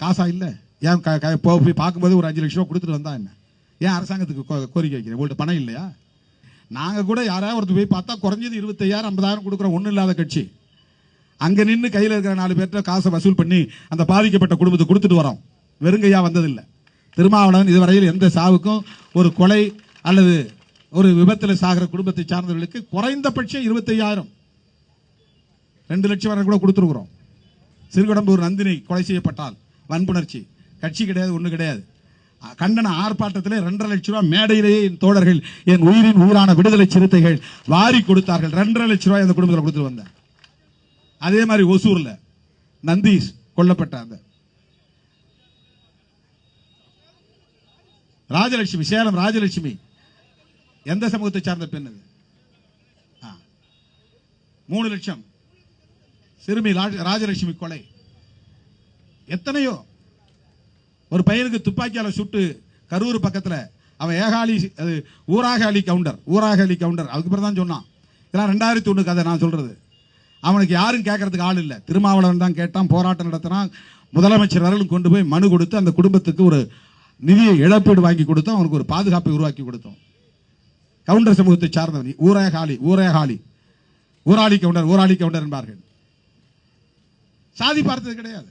காசா இல்லை. ஏன் க- க- போ- போய் பார்க்கும்போது ஒரு அஞ்சு லட்சம் ரூபா கொடுத்துட்டு வந்தா என்ன? ஏன் அரசாங்கத்துக்கு கோ- கோரிக்கை வைக்கிறேன் உங்கள்ட்ட பணம் இல்லையா? நாங்கள் கூட யாராவது ஒருத்தர் போய் பார்த்தா குறைஞ்சது இருபத்தையாயிரம் ஐம்பதாயிரம் கொடுக்குறோம். ஒன்றும் இல்லாத கட்சி. அங்கே நின்று கையில் இருக்கிற நாலு பேர்கிட்ட காசை வசூல் பண்ணி அந்த பாதிக்கப்பட்ட குடும்பத்தை கொடுத்துட்டு வரோம். வெறுங்கையா வந்ததில்லை. திருமாவளவன் இதுவரையில் எந்த சாவுக்கும் ஒரு கொலை அல்லது ஒரு விபத்தில் சாகிற குடும்பத்தை சார்ந்தவர்களுக்கு குறைந்தபட்சம் இருபத்தையாயிரம். ரெண்டு லட்சம் வரை கூட கொடுத்துருக்குறோம். சிறுகடம்பூர் நந்தினி கொலை செய்யப்பட்டால். வன்புணர்ச்சி. கட்சி கிடையாது ஒன்றும் கிடையாது. கண்டன ஆர்ப்பாட்டத்திலே ரெண்டரை லட்சம் ரூபாய் மேடையிலேயே என் தோழர்கள் என் உயிரின் உயிரான விடுதலை சிறுத்தைகள் வாரி கொடுத்தார்கள். ரெண்டரை லட்சம் ரூபாய் அந்த குடும்பத்தில் கொடுத்துட்டு வந்தார் அதே மாதிரி ஒசூரில் நந்தீஷ் கொல்லப்பட்ட அந்த ராஜலட்சுமி சேலம் ராஜலட்சுமி. எந்த சமூகத்தை சார்ந்த பெண் அது? ஆ. மூணு லட்சம். சிறுமி ராஜலட்சுமி கொலை. எத்தனையோ. ஒரு பையனுக்கு துப்பாக்கியால் சுட்டு கரூர் பக்கத்தில் அவன் ஏகாலி அது ஊராகாலி கவுண்டர் ஊராகாலி கவுண்டர். அதுக்கு பிறகு தான் சொன்னான். இதெல்லாம் ரெண்டாயிரத்தி ஒன்று கதை நான் சொல்கிறது அவனுக்கு யாரும் கேட்கறதுக்கு ஆள் இல்லை. திருமாவளவன் தான் கேட்டான் போராட்டம் நடத்தினான். முதலமைச்சர் வரலும் கொண்டு போய் மனு கொடுத்து அந்த குடும்பத்துக்கு ஒரு நிதியை இழப்பீடு வாங்கி கொடுத்தோம். அவனுக்கு ஒரு பாதுகாப்பை உருவாக்கி கொடுத்தோம். கவுண்டர் சமூகத்தை சார்ந்தவன் ஊரேகாலி ஊரேகாலி. ஊராளி கவுண்டர் ஊராளி கவுண்டர் என்பார்கள். சாதி பார்த்தது கிடையாது.